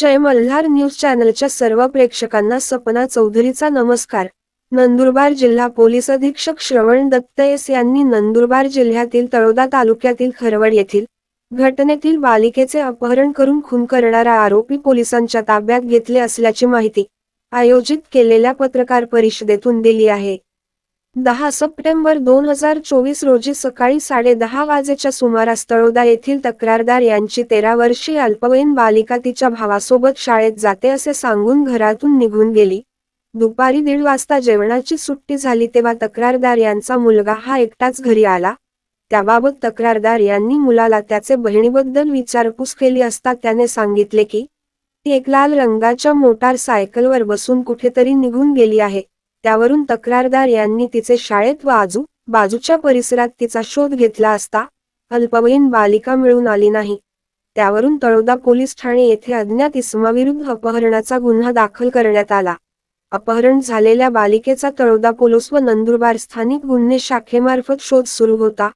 जय Malhar news चॅनलच्या सर्व प्रेक्षकांना सपना चौधरीचा नमस्कार. नंदुरबार जिल्हा पोलीस अधीक्षक श्रवण दत्तयस यांनी नंदुरबार जिल्ह्यातील तळोदा तालुक्यातील खरवड येथील घटनेतील बालिकेचे अपहरण करून खून करणारा आरोपी पोलिसांच्या ताब्यात घेतले असल्याची माहिती आयोजित केलेल्या पत्रकार परिषदेतून दिली आहे. दहा सप्टेंबर दोन हजार चोवीस रोजी सकाळी साडेदहा वाजेच्या सुमारास तळोदा येथील तक्रारदार यांची तेरा वर्षीय अल्पवयीन बालिका तिच्या भावासोबत शाळेत जाते असे सांगून घरातून निघून गेली. दुपारी दीड वाजता जेवणाची सुट्टी झाली तेव्हा तक्रारदार यांचा मुलगा हा एकटाच घरी आला. त्याबाबत तक्रारदार यांनी मुलाला त्याचे बहिणीबद्दल विचारपूस केली असता त्याने सांगितले की ती एक लाल रंगाच्या मोटार सायकलवर बसून कुठेतरी निघून गेली आहे. त्यावरून तक्रारदार यांनी तिचे शाळेत व आजू बाजूच्या परिसरात तिचा शोध घेतला असता अल्पवयीन बालिका मिळून आली नाही. त्यावरून तळोदा पोलीस ठाणे येथे अज्ञात इसमाविरुद्ध अपहरणाचा गुन्हा दाखल करण्यात आला. अपहरण झालेल्या बालिकेचा तळोदा पोलीस व नंदुरबार स्थानिक गुन्हे शाखेमार्फत शोध सुरू होता.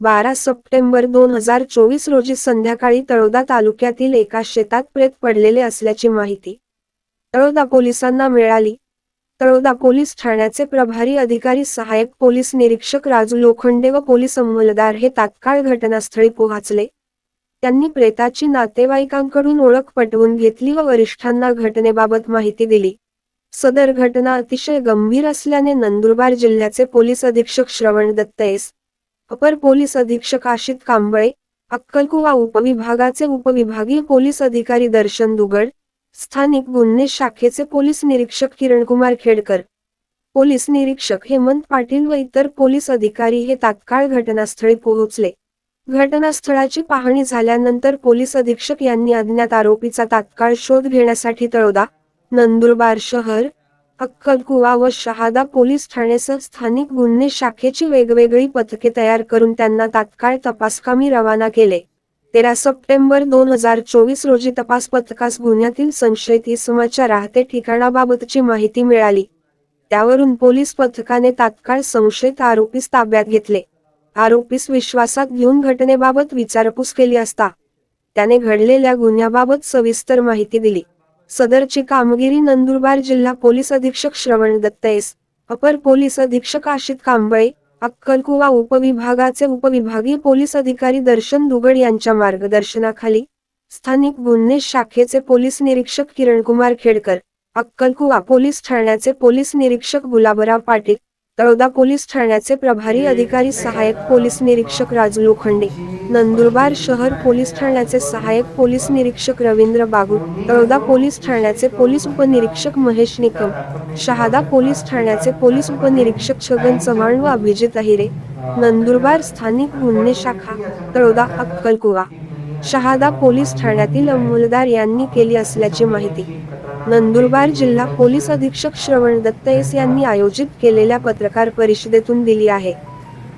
बारा सप्टेंबर दोन हजार चोवीस रोजी संध्याकाळी तळोदा तालुक्यातील एका शेतात प्रेत पडलेले असल्याची माहिती. तळोदा पोलिसांना मिळाली. तळोदा पोलीस ठाण्याचे प्रभारी अधिकारी सहाय्यक पोलीस निरीक्षक राजू लोखंडे व पोलीस अंमलदार हे तात्काळ घटनास्थळी पोहोचले. त्यांनी प्रेताची नातेवाईकांकडून ओळख पटवून घेतली व वरिष्ठांना घटनेबाबत माहिती दिली. सदर घटना अतिशय गंभीर असल्याने नंदुरबार जिल्ह्याचे पोलीस अधीक्षक श्रवण दत्तयस अपर पोलीस अधीक्षक आशित कांबळे अक्कलकुवा उपविभागाचे उपविभागीय पोलीस अधिकारी दर्शन दुगड स्थानिक गुन्हे शाखेचे पोलीस निरीक्षक किरणकुमार खेडकर. पोलीस निरीक्षक हेमंत पाटील व इतर पोलीस अधिकारी हे तात्काळ घटनास्थळी पोहोचले. घटनास्थळाची पाहणी झाल्यानंतर पोलीस अधीक्षक यांनी अज्ञात आरोपीचा तात्काळ शोध घेण्यासाठी तळोदा नंदुरबार शहर अक्कलकुवा व शहादा पोलीस ठाणेसह स्थानिक गुन्हे शाखेची वेगवेगळी पथके तयार करून त्यांना तात्काळ तपासकामी रवाना केले. तेरा सप्टेंबर दोन हजार चोवीस रोजी तपास पथकास गुन्ह्यातील संशयित इसमाच्या राहते ठिकाणाबाबतची माहिती मिळाली. त्यावरून पोलीस पथकाने तात्काळ संशयित आरोपीस ताब्यात घेतले. आरोपीस विश्वासात घेऊन घटनेबाबत विचारपूस केली असता त्याने घडलेल्या गुन्ह्याबाबत सविस्तर माहिती दिली. सदरची कामगिरी नंदुरबार जिल्हा पोलीस अधीक्षक श्रवण दत्तयस अपर पोलीस अधीक्षक आशित कांबळे अक्कलकुवा उपविभागाचे उपविभागीय पोलीस अधिकारी दर्शन दुगड यांच्या मार्गदर्शनाखाली स्थानिक गुन्हे शाखेचे पोलीस निरीक्षक किरणकुमार खेडकर अक्कलकुवा पोलीस ठाण्याचे पोलीस निरीक्षक गुलाबराव पाटील तळोदा पोलीस ठाण्याचे प्रभारी अधिकारी सहाय्यक पोलीस निरीक्षक राजू लोखंडे नंदुरबार शहर पोलीस ठाण्याचे सहाय्यक पोलीस निरीक्षक रवींद्र बागू तळोदा पोलीस ठाण्याचे पोलीस उपनिरीक्षक महेश निकम शहादा पोलीस ठाण्याचे पोलीस उपनिरीक्षक छगन चव्हाण व अभिजित अहिरे नंदुरबार स्थानिक गुन्हे शाखा तळोदा अक्कलकुवा. शहादा पोलीस ठाण्यातील अंमलदार यांनी केली असल्याची माहिती. नंदुरबार जिल्हा पोलीस अधीक्षक श्रवण दत्तयस यांनी आयोजित केलेल्या पत्रकार परिषदेतून दिली आहे.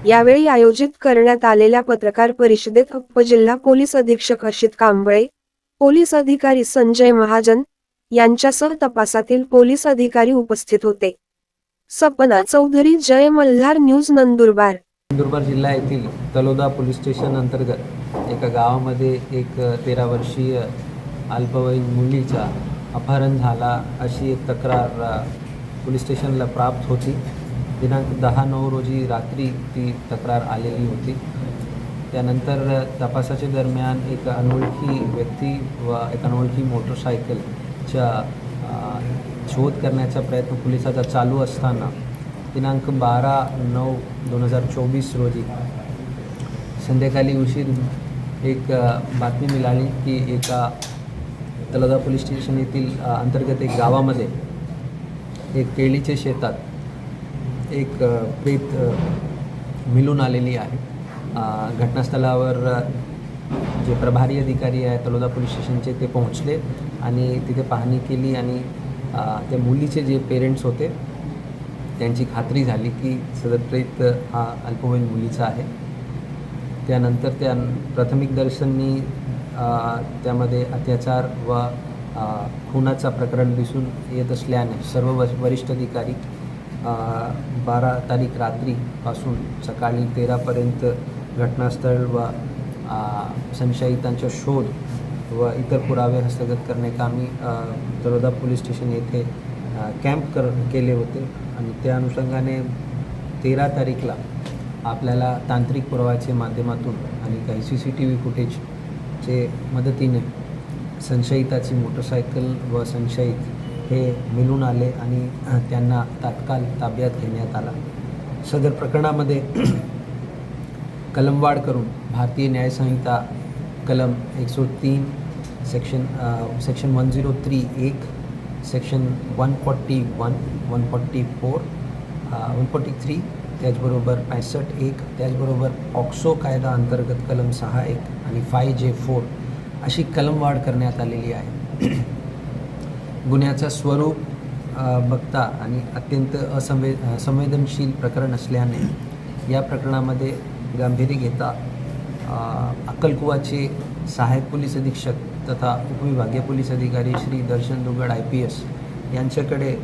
यावेळी आयोजित करण्यात आलेल्या पत्रकार परिषदेत उपजिल्हा पोलीस अधीक्षक अशित कांबळे पोलीस अधिकारी संजय महाजन यांच्यासह तपासातील पोलीस अधिकारी उपस्थित होते. सपना चौधरी जय मल्हार न्यूज नंदुरबार. नंदुरबार जिल्हा येथील तलोदा पोलीस स्टेशन अंतर्गत एका गावामध्ये एक तेरा वर्षीय अल्पवयीन मुलीचा अपहरण झाला अशी एक तक्रार पोलीस स्टेशनला प्राप्त होती. दिनांक दहा नऊ रोजी रात्री ती तक्रार आलेली होती. त्यानंतर तपासाच्या दरम्यान एक अनोळखी व्यक्ती व एक अनोळखी मोटरसायकलच्या शोध करण्याचा प्रयत्न पोलिसाचा चालू असताना दिनांक बारा नऊ दोन हजार चोवीस रोजी संध्याकाळी उशीर एक बातमी मिळाली की एका तलादा पोलीस स्टेशन येथील अंतर्गत एक गावामध्ये एक केळीच्या शेतात एक प्रीत प्रेत मिळून आलेली आहे. घटनास्थळावर जे प्रभारी अधिकारी आहे तलोदा पोलीस स्टेशनचे ते पोहोचले आणि तिथे पाहणी केली आणि त्या मुलीचे जे पेरेंट्स होते त्यांची खात्री झाली की सदर प्रेत हा अल्पवयीन मुलीचा आहे. त्यानंतर त्या प्राथमिक दर्शनी त्यामध्ये अत्याचार व खुनाचा प्रकरण दिसून येत असल्याने सर्व व वरिष्ठ अधिकारी बारा तारीख रात्रीपासून सकाळी तेरापर्यंत घटनास्थळ व संशयितांचा शोध व इतर पुरावे हस्तगत करणे कामी अ, पोलीस स्टेशन येथे कॅम्प कर केले होते. आणि त्या अनुषंगाने तेरा तारीखला आपल्याला तांत्रिक पुराव्याच्या माध्यमातून आणि काही C C T V footage फुटेजचे मदतीने संशयिताची मोटरसायकल व संशयित हे मिळून आले आणि त्यांना तात्काळ ताब्यात घेण्यात आला सदर प्रकरणामध्ये कलमवाढ करून भारतीय न्यायसंहिता कलम एकशे तीन section section one zero three एक section one forty one one forty four one forty three त्याचबरोबर पॅसष्ट एक त्याचबरोबर ऑक्सो कायदा अंतर्गत कलम सहा एक आणि फाय जे फोर अशी कलमवाढ करण्यात आलेली आहे. गुन्ह्याचं स्वरूप बघता आणि अत्यंत असंवे संवेदनशील प्रकरण असल्याने या प्रकरणामध्ये गांभीर्य घेता अक्कलकुवाचे सहाय्यक पोलीस अधीक्षक तथा उपविभागीय पोलीस अधिकारी Shri Darshan Dugad I P S यांच्याकडे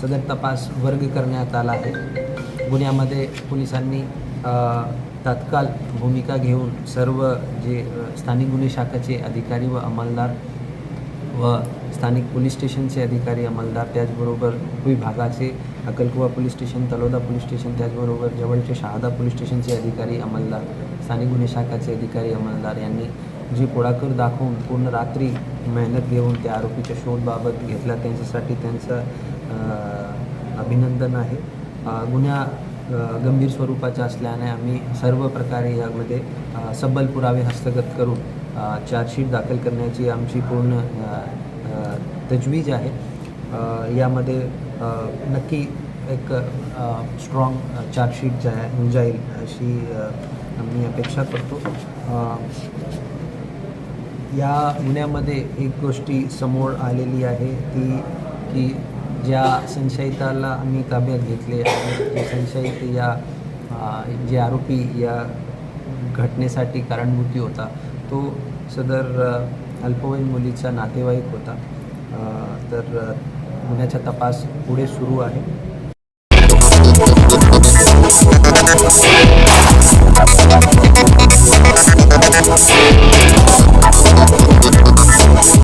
सदर तपास वर्ग करण्यात आला आहे. गुन्ह्यामध्ये पोलिसांनी तात्काळ भूमिका घेऊन सर्व जे स्थानिक गुन्हे शाखाचे अधिकारी व अंमलदार व स्थानिक पोलीस स्टेशनचे अधिकारी अंमलदार त्याचबरोबर विभागाचे अकलकुवा police station Taloda police station त्याचबरोबर जवळचे शहादा पोलीस स्टेशनचे अधिकारी अंमलदार स्थानिक गुन्हे शाखाचे अधिकारी अंमलदार यांनी जी पुढाकार दाखवून पूर्ण रात्री मेहनत घेऊन त्या आरोपीच्या शोधबाबत घेतला त्यांच्यासाठी त्यांचं अभिनंदन आहे. गुन्हा गंभीर स्वरूपाच्या असल्याने आम्ही सर्व प्रकारे यामध्ये सबल पुरावे हस्तगत करून चार्जशीट दाखल करण्याची आमची पूर्ण तजवीज आहे. यामध्ये नक्की एक स्ट्रॉंग चार्जशीट जा जाईल अशी मी आम्ही अपेक्षा करतो. या गुन्ह्यामध्ये एक गोष्टी समोर आलेली आहे ती की ज्या संशयिताला आम्ही ताब्यात घेतले जे संशयित या जे आरोपी या घटनेसाठी कारणभूती होता तो सदर अल्पवयीन मुलीचा नातेवाईक होता. तर गुन्ह्याचा तपास पुढे सुरू आहे.